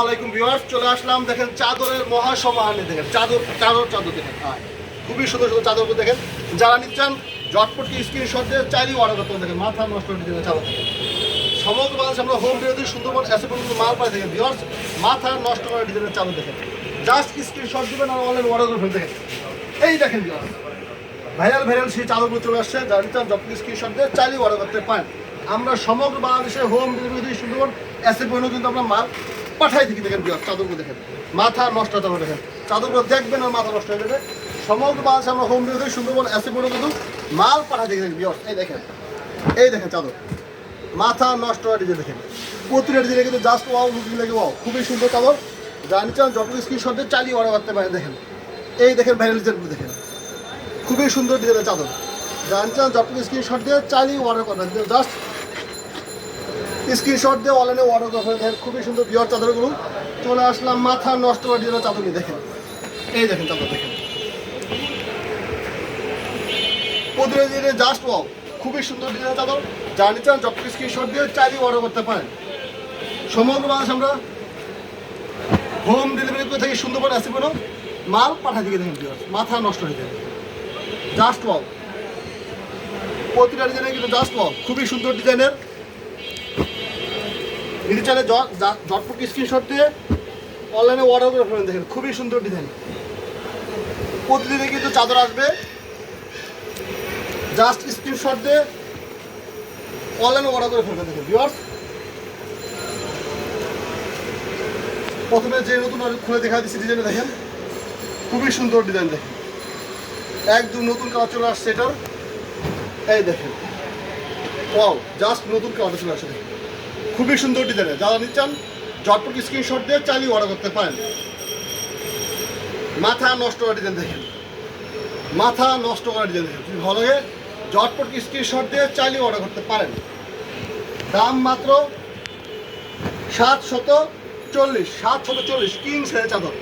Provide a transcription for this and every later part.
আলাইকুম চলে আসলাম, দেখেন চাদরের মহাসমাহানে দেখেন। চাদর চাদর চাদর দেখেন হ্যাঁ। খুবই সুন্দর সুন্দর চাদরগুলো দেখেন। যারা নিচ্ছেন অর্ডার করতে দেখেন, মাথা নষ্ট দিতে চাদর সমগ্র বাংলাদেশ আমরা হোম ডেলিভারি সুন্দরবন, এসে পর্যন্ত মাল পাই দেখেন। মাথা নষ্ট ডিজাইনের চাদর দেখেন। জাস্ট আর অনলাইন অর্ডার করে দেখেন। এই দেখেন ভাইরাল ভাইরাল সেই চাদরগুলো চলে আসছে। যারা নিচ্ছেন দিয়ে অর্ডার করতে পারেন। আমরা সমগ্র বাংলাদেশে হোম ডেলিভারি সুন্দরবন, এসে পর্যন্ত কিন্তু আমরা মাল পাঠাই থাকি দেখেন বিয়ার চাদরগুলো দেখেন। মাথা নষ্ট চাদর দেখেন। চাদরগুলো দেখবেন আর মাথা নষ্ট হয়ে যাবে। সমগ্র বাংলাদেশে আমরা হোম ডেলিভারি সুন্দরবন এসে পর্যন্ত কিন্তু মাল পাঠাই থাকি দেখেন বিয়ার এই দেখেন এই দেখেন চাদর। মাথা নষ্ট হয়ে ডিজাইন দেখেন। প্রতিটা ডিজাইনে কিন্তু জাস্ট ওয়াও লুকিং লাগে ওয়াও খুবই সুন্দর চাদর। জানি চান যত স্ক্রিনশট দিয়ে চালিয়ে অর্ডার করতে পারেন, দেখেন। এই দেখেন ভাইরাল ডিজাইনগুলো দেখেন। খুবই সুন্দর ডিজাইনের চাদর। জানি চান যত স্ক্রিনশট দিয়ে চালিয়ে অর্ডার করবেন জাস্ট স্ক্রিনশট দিয়ে অনলাইনে অর্ডার করে দেখেন খুবই সুন্দর বিয়ার চাদরগুলো। চলে আসলাম, মাথা নষ্ট করে দিয়ে চাদর নিয়ে দেখেন। এই দেখেন চাদর দেখেন। প্রতিদিনে জাস্ট ওয়াও খুবই সুন্দর ডিজাইনের চাদর। যা নিচ্ছেন যত স্ক্রিনশট দিয়ে চাইলেই অর্ডার করতে পারেন। সমগ্র বাংলাদেশ আমরা হোম ডেলিভারি করে থাকি সুন্দরবন আসি কোনো মাল পাঠা দিকে দেখেন মাথা নষ্ট হয়ে যায়। জাস্ট ওয়াও প্রতিটা ডিজাইনে কিন্তু জাস্ট ওয়াও খুবই সুন্দর ডিজাইনের নিতে চাইলে ঝটপট স্ক্রিনশট দিয়ে অনলাইনে অর্ডার করে ফেলেন দেখেন, খুবই সুন্দর ডিজাইন প্রতিদিনে কিন্তু চাদর আসবে। জাস্ট স্ক্রিনশট দিয়ে অনলাইনে অর্ডার করে ফেলবেন দেখেন ভিউয়ার্স প্রথমে যে নতুন খুলে দেখা দিচ্ছি ডিজাইনে দেখেন, খুবই সুন্দর ডিজাইন দেখেন। একদম নতুন কালার চলে আসছে এটার। এই দেখেন। ওয়াও জাস্ট নতুন কালার চলে আসছে খুবই সুন্দর ডিজাইন যারা নিচ্ছেন ঝটপট স্ক্রিনশট দিয়ে চালিয়ে অর্ডার করতে পারেন। মাথা নষ্ট করা ডিজাইন দেখেন। মাথা নষ্ট করা ডিজাইন দেখেন। যদি ভালো লাগে ঝটপট স্ক্রিনশট দিয়ে চালিয়ে অর্ডার করতে পারেন। দাম মাত্র সাত শত চল্লিশ সাত শত চল্লিশ, কিং সেরে চাদর।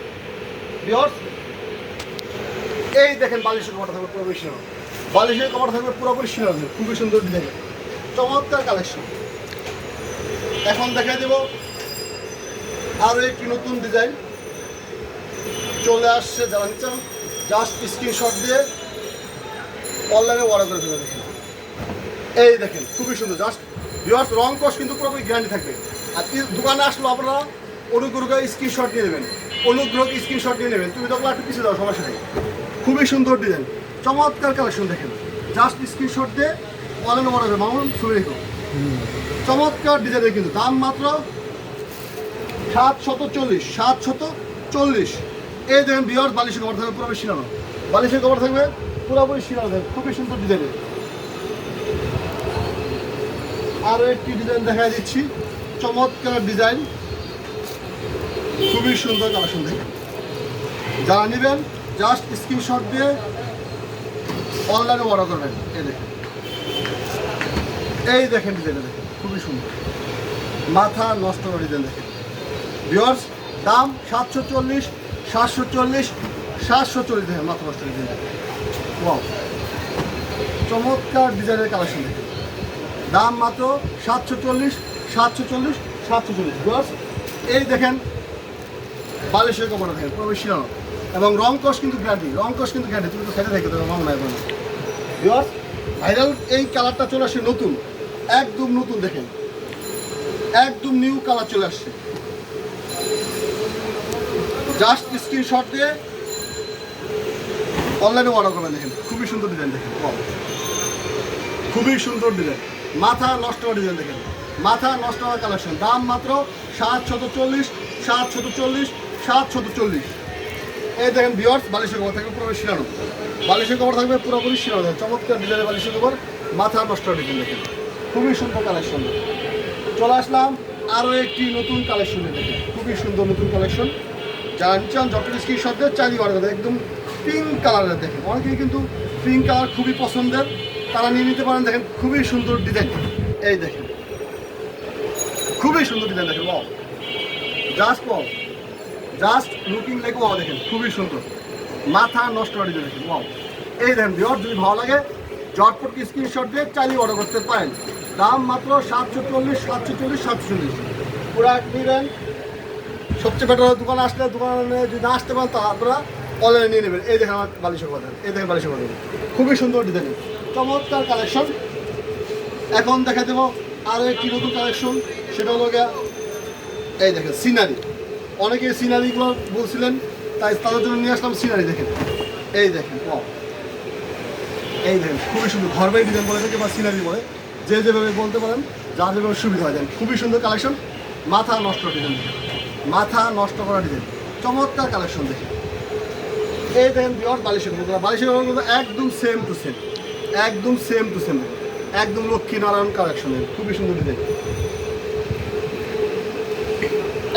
এই দেখেন বালিশের কভারটা থাকবে পুরোপুরি শিরো বালিশের কভার থাকবে পুরোপুরি শিরো খুবই সুন্দর ডিজাইন চমৎকার কালেকশন এখন দেখা দেব। আরও একটি নতুন ডিজাইন চলে আসছে যারা নিচ্ছেন জাস্ট স্ক্রিনশট দিয়ে অনলাইনে অর্ডার করে ফেলে দেখেন। এই দেখেন, খুবই সুন্দর। জাস্ট ভিওয়ার্স রং কস কিন্তু পুরোপুরি গ্যারান্টি থাকবে। আর দোকানে আসলো আপনারা অনুগ্রহ স্ক্রিনশট নিয়ে নেবেন। অনুগ্রহ স্ক্রিনশট নিয়ে নেবেন। তুমি তখন একটু পিছিয়ে দাও সমস্যা নেই। খুবই সুন্দর ডিজাইন চমৎকার কালেকশন দেখেন। জাস্ট স্ক্রিনশট দিয়ে অনলাইনে অর্ডার করে মামুন শুনে রেখো চমৎকার ডিজাইনের কিন্তু, দাম মাত্র সাত শত চল্লিশ সাত শত চল্লিশ। এই দেখেন বিয়ার বালিশের কভার থাকবে পুরোপুরি শিরানো বালিশের কভার থাকবে পুরোপুরি শিরানো থাকবে খুবই সুন্দর ডিজাইনের। আরও একটি ডিজাইন দেখা দিচ্ছি, চমৎকার ডিজাইন। খুবই সুন্দর কালেকশন, দেখেন। যারা নেবেন, জাস্ট স্ক্রিনশট দিয়ে অনলাইনে অর্ডার করবেন, এই দেখেন। এই দেখেন ডিজাইন দেখেন, খুবই সুন্দর। মাথা নষ্ট করে ডিজাইন দেখেন। ভিওর্স দাম সাতশো চল্লিশ সাতশো চল্লিশ সাতশো চল্লিশ দেখেন মাথা নষ্ট ডিজাইন ওয়াও চমৎকার ডিজাইনের কালেকশন দেখেন। দাম মাত্র সাতশো চল্লিশ সাতশো চল্লিশ সাতশো চল্লিশ। ভিওর্স এই দেখেন, বালিশের কপড়া দেখেন, পুরো শিরানো এবং রং কস কিন্তু গ্যারান্টি রং কস কিন্তু গ্যারান্টি তুমি তো সেটা দেখে দেবে বলে। ভিওর্স ভাইরাল এই কালারটা চলে আসছে নতুন। একদম নতুন দেখেন একদম নিউ কালার চলে আসছে। জাস্ট স্ক্রিনশট দিয়ে অনলাইনে অর্ডার করবেন, দেখেন। খুবই সুন্দর ডিজাইন দেখেন। খুবই সুন্দর ডিজাইন মাথা নষ্ট হওয়া ডিজাইন দেখেন। মাথা নষ্ট হওয়ার কালেকশন দাম মাত্র সাত শত চল্লিশ সাত শত চল্লিশ সাত শত চল্লিশ। এই দেখেন বিয়ার্স বালিশের কভার থাকবে পুরোপুরি শিরানো বালিশের কভার থাকবে পুরোপুরি শিরানো চমৎকার ডিজাইনের বালিশের কভার মাথা নষ্ট হওয়া ডিজাইন দেখেন। খুবই সুন্দর কালেকশন চলে আসলাম আরও একটি নতুন কালেকশনে খুবই সুন্দর নতুন কালেকশন যারা নিচ্ছেন যত স্ক্রিন শব্দের চালি অর্ডার একদম পিঙ্ক কালারের দেখেন। অনেকেই কিন্তু পিঙ্ক কালার খুবই পছন্দের, তারা নিয়ে নিতে পারেন। দেখেন, খুবই সুন্দর ডিজাইন এই দেখেন। খুবই সুন্দর ডিজাইন দেখেন wow just wow just looking like wow দেখেন, খুবই সুন্দর। মাথা নষ্ট করে দেখেন ওয়াও এই দেখেন যদি ভালো লাগে জটপট স্ক্রিনশট দিয়ে চালিয়ে অর্ডার করতে পারেন। দাম মাত্র সাতশো চল্লিশ সাতশো চল্লিশ সাতশো চল্লিশ পুরা নেবেন। সবচেয়ে বেটার দোকানে আসলে দোকানে যদি না আসতে পারেন তা আপনারা অনলাইনে নিয়ে নেবেন। এই দেখেন আমার বালিশের কথা। এই দেখেন বালিশের কথা। খুবই সুন্দর ডিজাইন চমৎকার কালেকশন এখন দেখা দেবো আরও একটি নতুন কালেকশন সেটা হলো গিয়া, এই দেখেন সিনারি অনেকে সিনারিগুলো বলছিলেন, তাই তাদের জন্য নিয়ে আসলাম সিনারি দেখেন। এই দেখেন। এই দেখেন, খুবই সুন্দর। ঘর বাড়ি ডিজাইন বলে থাকে বা সিনারি বলে? যে যেভাবে বলতে পারেন যা যেভাবে সুবিধা হয় দেন। খুবই সুন্দর কালেকশন মাথা নষ্ট ডিজাইন। মাথা নষ্ট করা ডিজাইন। চমৎকার কালেকশন দেখেন। এই দেখেন বিয়র বালিশের মতো বালিশের একদম সেম টু সেম একদম সেম টু সেম একদম লক্ষ্মী নারায়ণ কালেকশন খুবই সুন্দর ডিজাইন।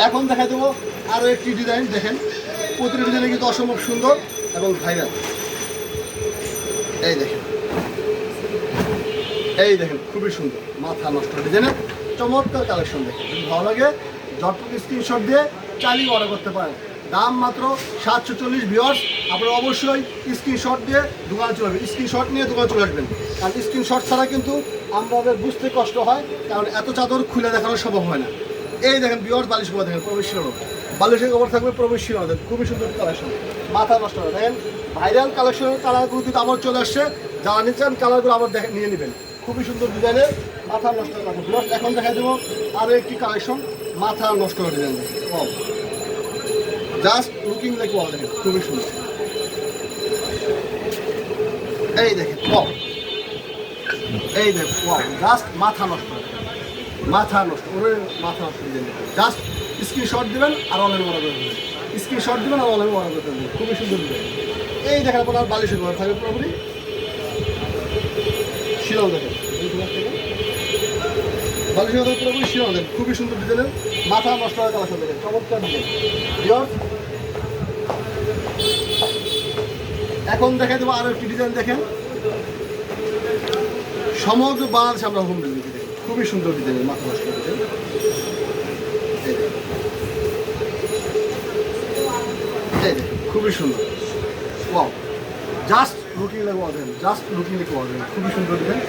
এখন দেখা দেবো আরও একটি ডিজাইন, দেখেন। প্রতিটি ডিজাইনে কিন্তু অসম্ভব সুন্দর এবং ভাইরাল এই দেখেন। এই দেখেন, খুবই সুন্দর। মাথা নষ্ট ডিজাইনের চমৎকার কালেকশন দেখেন। যদি ভালো লাগে, ঝটপট স্ক্রিনশট দিয়ে চালিয়ে অর্ডার করতে পারেন। দাম মাত্র সাতশো চল্লিশ ভিওর্স আপনারা অবশ্যই স্ক্রিনশট দিয়ে দোকানে চলে আসবেন। স্ক্রিনশট নিয়ে দোকানে চলে আসবেন। কারণ স্ক্রিনশট ছাড়া কিন্তু আমাদের বুঝতে কষ্ট হয়, কারণ এত চাদর খুলে দেখানো সম্ভব হয় না। এই দেখেন বিয়র বালিশ কভার দেখেন, প্রবেশ শিরোনো বালিশের কভার থাকবে প্রবেশ শিরোনো দেখেন, খুবই সুন্দর কালেকশন মাথা নষ্ট দেখেন ভাইরাল কালেকশনের কালারগুলো কিন্তু আবার চলে আসছে। যারা নিচ্ছেন কালারগুলো আবার দেখে নিয়ে নেবেন। খুবই সুন্দর ডিজাইনের, মাথা নষ্ট করা এখন দেখা দেবো আরও একটি কালেকশন মাথা নষ্ট করে design. Just looking like wow দেখেন, খুবই সুন্দর। এই দেখেন ওয়াও এই ওয়াও জাস্ট মাথা নষ্ট। মাথা নষ্ট, ওরে মাথা নষ্ট ডিজাইন। জাস্ট স্ক্রিনশট দিবেন আর অনলাইন অর্ডার করে দেবেন। স্ক্রিনশট দিবেন আর অনলাইন অর্ডার করতে দেবেন। খুবই সুন্দর ডিজাইন। এই দেখার পর আর বালিশের ঘর থাকবে পুরোপুরি। পুরোপুরি খুবই সুন্দর ডিজাইনের মাথা নষ্ট হওয়ার দেখেন চমৎকার এখন দেবো একটি ডিজাইন দেখেন। সমগ্র বাংলাদেশে আমরা হোম ডেলিভারি দেখি খুবই সুন্দর ডিজাইনের মাথা নষ্ট খুবই সুন্দর। জাস্ট লুকিং লাগে ওয়াদেন জাস্ট লুকিং লাগে ওয়াদেন খুবই সুন্দর ডিজাইন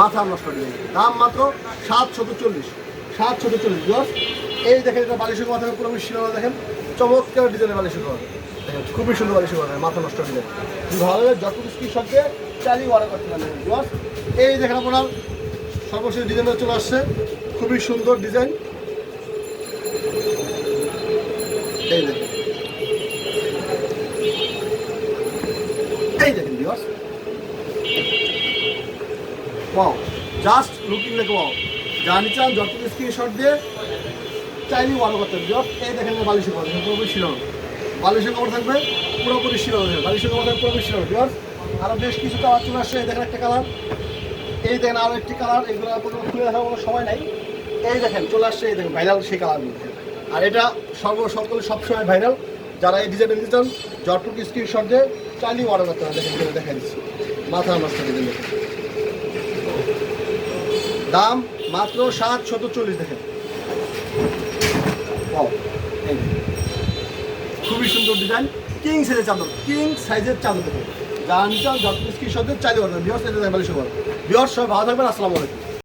মাথা নষ্ট ডিজাইন দাম মাত্র সাতশত চল্লিশ। সাতশত চল্লিশ দশ এই দেখেন, এটা বালিশের কথা পুরো শিরোনা দেখেন। চমৎকার ডিজাইনের বালিশের ঘর। দেখেন, খুবই সুন্দর বালিশের ঘর, মাথা নষ্ট ডিজাইন ভালো যত স্ক্রিনশট দিয়ে চালিয়ে অর্ডার করতে পারেন দশ এই দেখেন আপনার, সর্বশেষ ডিজাইনটা চলে আসছে। খুবই সুন্দর ডিজাইন এই দেখেন এই দেখেন viewers wow just looking like wow জানি চান যত স্ক্রিনশট দিয়ে চাইনি অর্ডার করতে হবে ভিউয়ার্স এই দেখেন বালিশের দেখেন পুরোপুরি শিরোন বালিশের কভার থাকবে পুরোপুরি দেখেন, বালিশের কভার থাকবে পুরোপুরি শিরোন ভিউয়ার্স আরও বেশ কিছু কালার চলে আসছে, এই দেখেন একটা কালার এই দেখেন আরও একটি কালার এগুলো আপনাদের খুলে দেখার কোনো সময় নাই। এই দেখেন, চলে আসছে, এই দেখেন ভাইরাল সেই দেখেন আর এটা সর্ব সবসময় ভাইরাল যারা এই ডিজাইন নিতে চান জটটুক স্ক্রিনশট দিয়ে চালিয়ে অর্ডার করতে হবে দেখেন এখানে দেখা দিচ্ছি। মাথা মাছটা ডিজাইন দিল। দাম মাত্র সাত শত চল্লিশ দেখেন। খুবই সুন্দর ডিজাইন কিং সাইজের চাদর কিং সাইজের চাদর দেখেন। যারা চাল চান কৃষকদের স্ক্রিনশট দিয়ে চালিয়ে বৃহস্পতি বিহর সবাই ভালো থাকবেন। আসসালামু আলাইকুম।